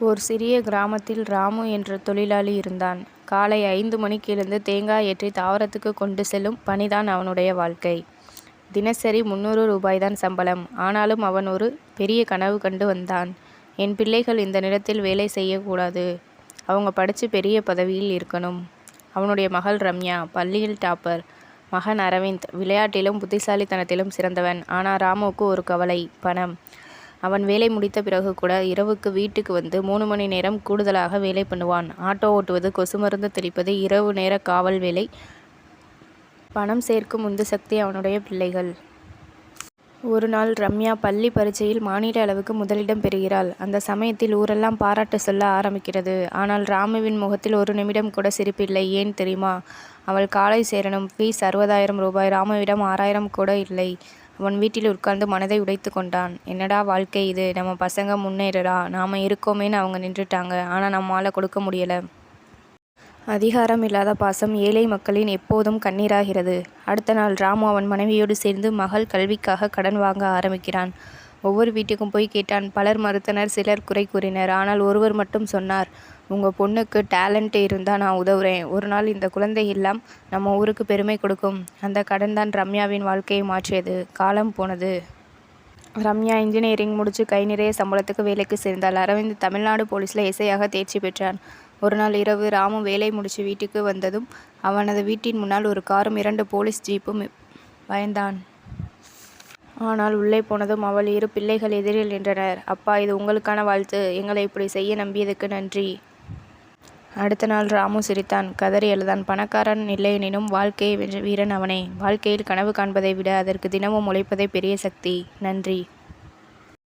ஒரு சிறிய கிராமத்தில் ராமு என்ற தொழிலாளி இருந்தான். காலை ஐந்து மணிக்கு எழுந்து தேங்காய் ஏற்றி தாவரத்துக்கு கொண்டு செல்லும் பணிதான் அவனுடைய வாழ்க்கை. தினசரி முந்நூறு ரூபாய்தான் சம்பளம். ஆனாலும் அவன் ஒரு பெரிய கனவு கண்டு வந்தான். என் பிள்ளைகள் இந்த நிலத்தில் வேலை செய்யக்கூடாது. அவங்க படித்து பெரிய பதவியில் இருக்கணும். அவனுடைய மகள் ரம்யா பள்ளியில் டாப்பர். மகன் அரவிந்த் விளையாட்டிலும் புத்திசாலித்தனத்திலும் சிறந்தவன். ஆனால் ராமுவுக்கு ஒரு கவலை பணம். அவன் வேலை முடித்த பிறகு கூட இரவுக்கு வீட்டுக்கு வந்து மூணு மணி நேரம் கூடுதலாக வேலை பண்ணுவான். ஆட்டோ ஓட்டுவது கொசு மருந்து தெளிப்பது இரவு நேர காவல் வேலை. பணம் சேர்க்கும் உந்து சக்தி அவனுடைய பிள்ளைகள். ஒரு நாள் ரம்யா பள்ளி பரீட்சையில் மாநில அளவுக்கு முதலிடம் பெறுகிறாள். அந்த சமயத்தில் ஊரெல்லாம் பாராட்டு சொல்ல ஆரம்பிக்கிறது. ஆனால் ராமுவின் முகத்தில் ஒரு நிமிடம் கூட சிரிப்பில்லை. ஏன் தெரியுமா? அவள் காலை சேரணும். ஃபீஸ் அறுபதாயிரம் ரூபாய். ராமுவிடம் ஆறாயிரம் கூட இல்லை. அவன் வீட்டில் உட்கார்ந்து மனதை உடைத்துக் கொண்டான். என்னடா வாழ்க்கை இது. நம்ம பசங்க முன்னேறடா நாம இருக்கோமேன்னு அவங்க நின்றுட்டாங்க. ஆனா நம்மால கொடுக்க முடியல. அதிகாரம் இல்லாத பாசம் ஏழை மக்களின் எப்போதும் கண்ணீராகிறது. அடுத்த நாள் ராமு அவன் மனைவியோடு சேர்ந்து மகள் கல்விக்காக கடன் வாங்க ஆரம்பிக்கிறான். ஒவ்வொரு வீட்டுக்கும் போய் கேட்டான். பலர் மறுத்தனர். சிலர் குறை கூறினர். ஆனால் ஒருவர் மட்டும் சொன்னார். உங்கள் பொண்ணுக்கு டேலண்ட் இருந்தால் நான் உதவுறேன். ஒரு நாள் இந்த குழந்தை எல்லாம் நம்ம ஊருக்கு பெருமை கொடுக்கும். அந்த கடன்தான் ரம்யாவின் வாழ்க்கையை மாற்றியது. காலம் போனது. ரம்யா இன்ஜினியரிங் முடித்து கை நிறைய சம்பளத்துக்கு வேலைக்கு சேர்ந்தாள். அரவிந்த் தமிழ்நாடு போலீஸில் இசையாக தேர்ச்சி பெற்றான். ஒரு நாள் இரவு ராமு வேலை முடித்து வீட்டுக்கு வந்ததும் அவனது வீட்டின் முன்னால் ஒரு காரும் இரண்டு போலீஸ் ஜீப்பும் பயந்தான். ஆனால் உள்ளே போனதும் அவள் இரு பிள்ளைகள் எதிரில் நின்றனர். அப்பா இது உங்களுக்கான வாழ்த்து. எங்களை இப்படி செய்ய நம்பியதுக்கு நன்றி. அடுத்த நாள் ராமு சிரித்தான். கதறி அழுதான். பணக்காரன் இல்லையெனினும் வாழ்க்கையை வென்ற வீரன் அவனே. வாழ்க்கையில் கனவு காண்பதை விட அதற்கு தினமும் உழைப்பதே பெரிய சக்தி. நன்றி.